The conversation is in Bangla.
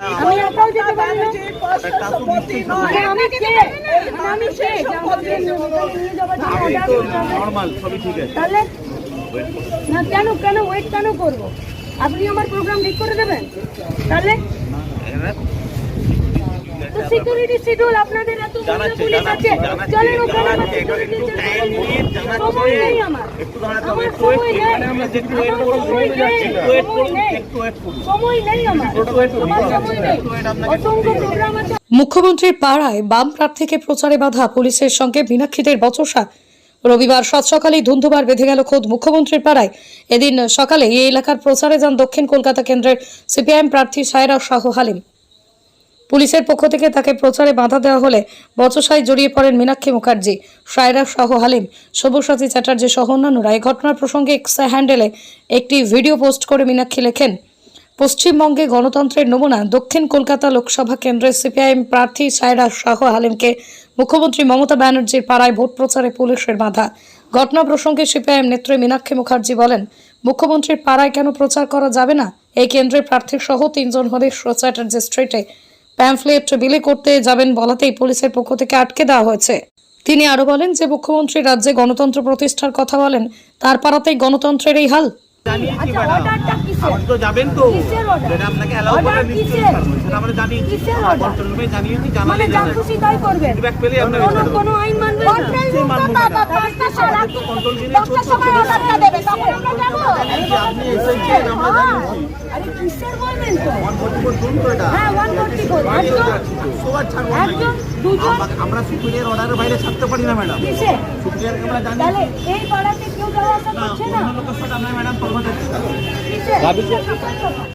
আমি একাও যেতে পারি না। মানে আমি কে মানে আমি কে যে নিয়ে যাওয়ার জন্য আপনি তো করতে সবই ঠিক আছে। তাহলে না কেন কেন ওয়েট কেন করব? আপনি আমার প্রোগ্রাম ঠিক করে দেবেন? তাহলে? সিকিউরিটি শিডিউল আপনাদের এত পুলিশ আছে। চলেন ওখানে আমার। সময় নেই। আমার আমার সময় নেই। সময় নেই। আমার। সময় নেই। অসংখ্য প্রোগ্রাম আছে। মুখ্যমন্ত্রীর পাড়ায় বাম প্রার্থীকে প্রচারে বাধা পুলিশের সঙ্গে মীনাক্ষীদের বচসা। রবিবার সাত সকালেই ধুন্ধুবার বেঁধে গেল খোদ মুখ্যমন্ত্রীর পাড়ায়। এদিন সকালে এই এলাকার প্রচারে যান দক্ষিণ কলকাতা কেন্দ্রের সিপিআইএম প্রার্থী সায়রা শাহ হালিম। পুলিশের পক্ষ থেকে তাকে প্রচারে বাধা দেওয়া হলে বচসায় জড়িয়ে পড়েন মীনাক্ষী মুখার্জি, সায়রা শাহ হালিম, সব্যসাচী চ্যাটার্জি সহ অন্যান্যরা। এই ঘটনার প্রসঙ্গে এক্স হ্যান্ডেলে একটি ভিডিও পোস্ট করে মীনাক্ষী লেখেন, পশ্চিমবঙ্গে গণতন্ত্রের নমুনা দক্ষিণ কলকাতা লোকসভা কেন্দ্রের সিপিআইএম প্রার্থী সায়রা শাহ হালিমকে মুখ্যমন্ত্রী মমতা ব্যানার্জির পাড়ায় ভোট প্রচারে পুলিশের বাধা। ঘটনা প্রসঙ্গে সিপিআইএম নেত্রী মীনাক্ষী মুখার্জি বলেন, মুখ্যমন্ত্রীর পাড়ায় কেন প্রচার করা যাবে না? এই কেন্দ্রের প্রার্থী সহ তিনজন হরিশ চ্যাটার্জি স্ট্রিটে প্যাম্ফলেট বিলি করতে যাবেন বলাতেই পুলিশের পক্ষ থেকে আটকে দেওয়া হয়েছে। তিনি আরও বলেন যে মুখ্যমন্ত্রী রাজ্যে গণতন্ত্র প্রতিষ্ঠার কথা বলেন তার পাড়াতেই গণতন্ত্রের এই হাল। জানিয়েছি আমরা সুপ্রিয়ার অর্ডারের বাইরে ছাড়তে পারি না ম্যাডাম কিসে সুপ্রিয়ারকে আমরা জানি ম্যাডাম